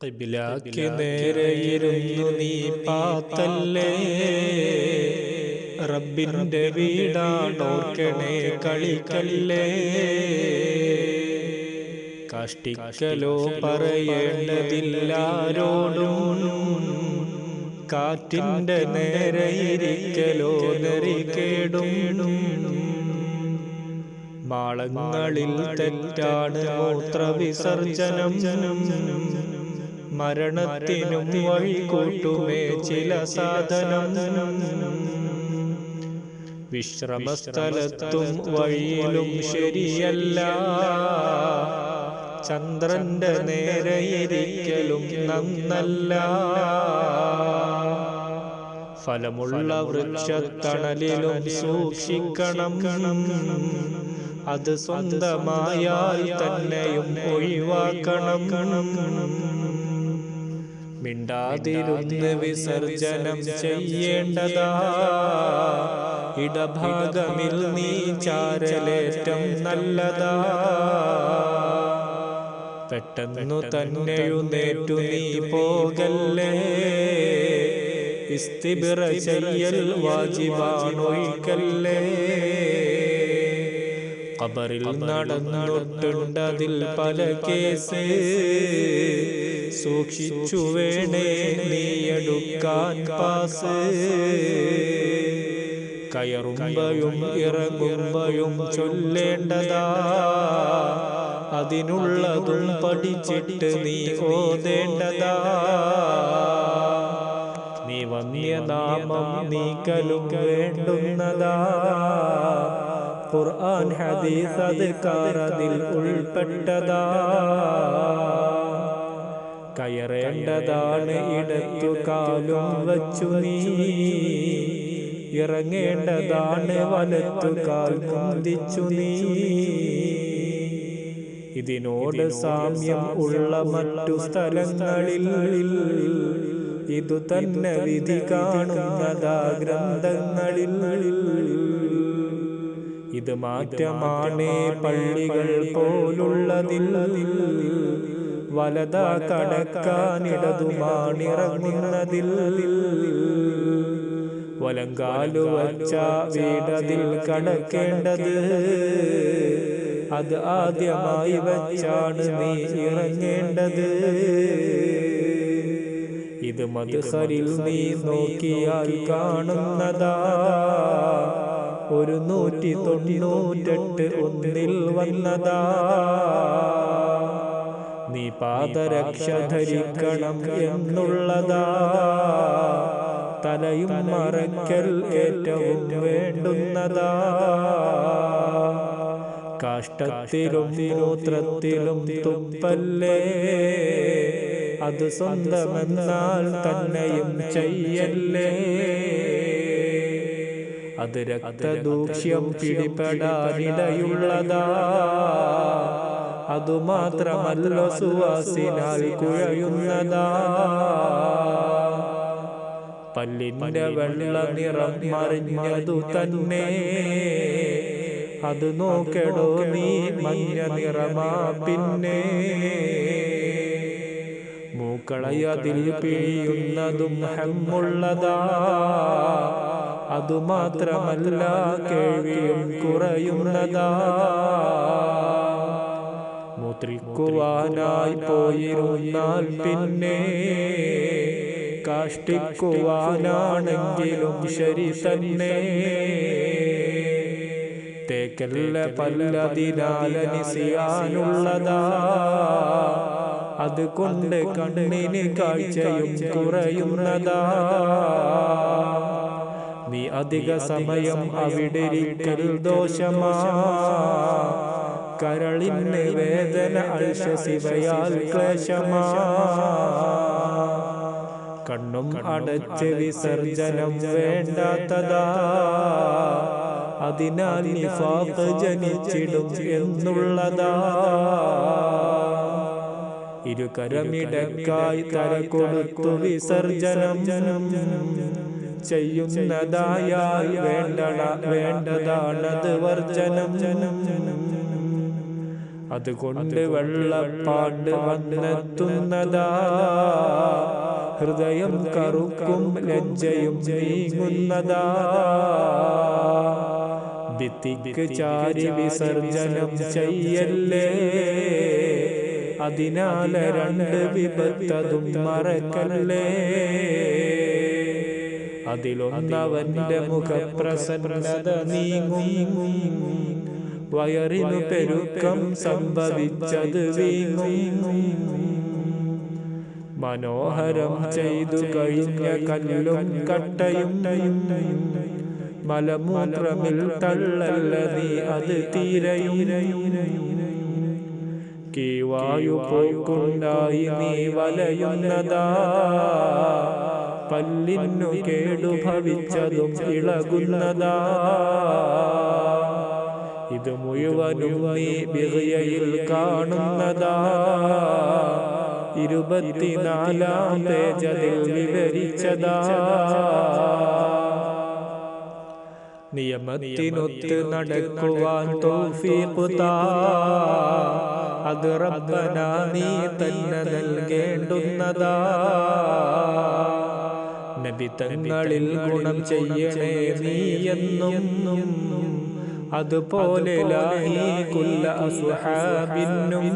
കിബിലാക്ക് നേരെയിരുന്നു നീ പാത്തല്ലേ? റബ്ബിന്റെ വീടാണോർക്കണേ കളിക്കല്ലേ? കാഷ്ടിക്കലോ പറയേണ്ടതില്ലാരോടും കാറ്റിന്റെ നേരെ ഇരിക്കലോ നെറികേടും മാളങ്ങളിൽ തെറ്റാണ് മൂത്രവിസർജനം. മരണത്തിനും വഴി കൂട്ടുമേ ചില സാധനം. വിശ്രമസ്ഥലത്തും വഴിയിലും ശരിയല്ല. ചന്ദ്രന്റെ നേരെയിരിക്കലും നന്നല്ല. ഫലമുള്ള വൃക്ഷത്തണലിലും സൂക്ഷിക്കണം. അത് സ്വന്തമായാൽ തന്നെയും ഒഴിവാക്കണം. മിണ്ടാതിരുന്ന് വിസർജനം ചെയ്യേണ്ടതാ. ഇടഭാഗമിൽ നീ ചാരലേറ്റം നല്ലതാ. പെട്ടെന്നു തന്നെയുന്നേറ്റു നീ പോകല്ലേ? ഇസ്തിബിറ ചെയ്യൽ വാജിബാണൊഴിക്കല്ലേ? ഖബറിൽ നടന്നിട്ടുണ്ടതിൽ പല കേസ്. സൂക്ഷിച്ചു വേണേ നീയെടുക്കാൻ പാസ്. കയറുമ്പയും ഇറങ്ങുമ്പയും ചൊല്ലേണ്ടതാ. അതിനുള്ളതും പഠിച്ചിട്ട് നീ ഓതേണ്ടതാ. നീ വന്നിയ നാമം നീക്കലും വേണ്ടുന്നതാ. ഖുർആൻ ഹദീസ് അത് കാറതിൽ ഉൾപ്പെട്ടതാ. കയറേണ്ടതാണ് ഇടത്തു കാലും വച്ചു നീ. ഇറങ്ങേണ്ടതാണ് വലത്തു കാൽ മുന്തിച്ചു നീ. ഇതിനോട് സാമ്യം ഉള്ള മറ്റു സ്ഥലങ്ങളിൽ ഇതു തന്നെ വിധി കാണുന്നതാ ഗ്രന്ഥങ്ങളിൽ. ഇത് മാറ്റമാണേ പള്ളികൾ പോലുള്ളതിൽ. വലതാ കടക്കാനിടതുമാണിറങ്ങുന്നതിൽ വലങ്കാലു വച്ച വീടതിൽ കടക്കേണ്ടത്. അത് ആദ്യമായി വച്ചാണ് നീ ഇറങ്ങേണ്ടത്. ഇത് മധുഹരിൽ നീ നോക്കിയാൽ കാണുന്നതാ. ഒരു നൂറ്റി തൊണ്ണൂറ്റെട്ട് ഒന്നിൽ വന്നതാ. നീ പാദരക്ഷ ധരിക്കണം എന്നുള്ളതാ. തലയും മറയ്ക്കൽ ഏറ്റവും വേണ്ടുന്നതാ. കാഷ്ടത്തിലും മൂത്രത്തിലും തുപ്പല്ലേ? അത് സ്വന്തമെന്നാൽ തന്നെയും ചെയ്യല്ലേ? അത് രക്തദൂക്ഷ്യം പിടിപെടാനിടയുള്ളതാ. അതുമാത്രമല്ല സുവാസിനാൽ കുഴയുന്നതാ പല്ലിന്റെ വെള്ള നിറം മറിഞ്ഞതു തന്നെ. അത് നോക്കടോ നീ മഞ്ഞ നിറമാ പിന്നെ. മൂക്കളയതിൽ പിഴിയുന്നതും ഹെമ്മുള്ളതാ. അതുമാത്രമല്ല കേൾവിയും കുറയുന്നതാ. മൂത്രിക്കുവാനായി പോയിരുന്നാൽ പിന്നെ കാഷ്ടിക്കുവാനാണെങ്കിലും ശരി തന്നെ. തേക്കല്ല പല്ലതിനാലനിസിയാനുള്ളതാ. അതുകൊണ്ട് കണ്ണിന് കാഴ്ചയും കുറയുന്നതാ. നീ അധിക സമയം അവിടെ ദോഷമാ. കരളിന് വേദന അൽശസിവയാൽ ക്ലേശമാ. കണ്ണും അടച്ച് വിസർജനം വേണ്ടാത്തതാ. അതിനാൽ നിഫാഖ് ജനിച്ചിടും എന്നുള്ളതാ. ഇരുകരമിടക്കായി കര കൊടുത്തു വിസർജനം ചെയ്യുന്നതായാൽ വേണ്ടട വേണ്ടതാണത് വർജനം. അതുകൊണ്ട് വെള്ളപ്പാണ്ട് വന്നെത്തുന്നതാ. ഹൃദയം കറുക്കും ലജ്ജയും നീങ്ങുന്നതാ. ഭിത്തിക്ക് ചാരി വിസർജനം ചെയ്യല്ലേ? അതിനാൽ രണ്ട് വിപത്തതും മറക്കല്ലേ? അതിലൊന്നവന്റെ മുഖപ്രസന്നത നീങ്ങും. വയറിനു പെരുക്കം സംഭവിച്ചത് മനോഹരം ചെയ്തു കഴിഞ്ഞ കല്ലും കട്ടയും. മലമൂത്രമിൽ തള്ളല്ല നീ അത് തീരയുരയുരയുരയും കീവായു പോക്കുണ്ടായി നീ വലയുന്നതാ. പല്ലിന്നു കേടുഭവിച്ചതും ഇളകുന്നതാ. ഇത് മുഴുവനും നീ ബിറിയയിൽ കാണുന്നതാ. ഇരുപത്തിനാലാം പേജതിൽ വിവരിച്ചതാ. നിയമത്തിനൊത്ത് നടക്കുവാൻ തൗഫീഖ് താ അത് റബ്ബന നീ തന്നെ നൽകേണ്ടുന്നതാ. നബി തങ്ങളിൽ ഗുണം ചെയ്യണേ നീ എന്നും അതുപോലെ ലാഹി കുല്ല അസ്ഹാബിന്നും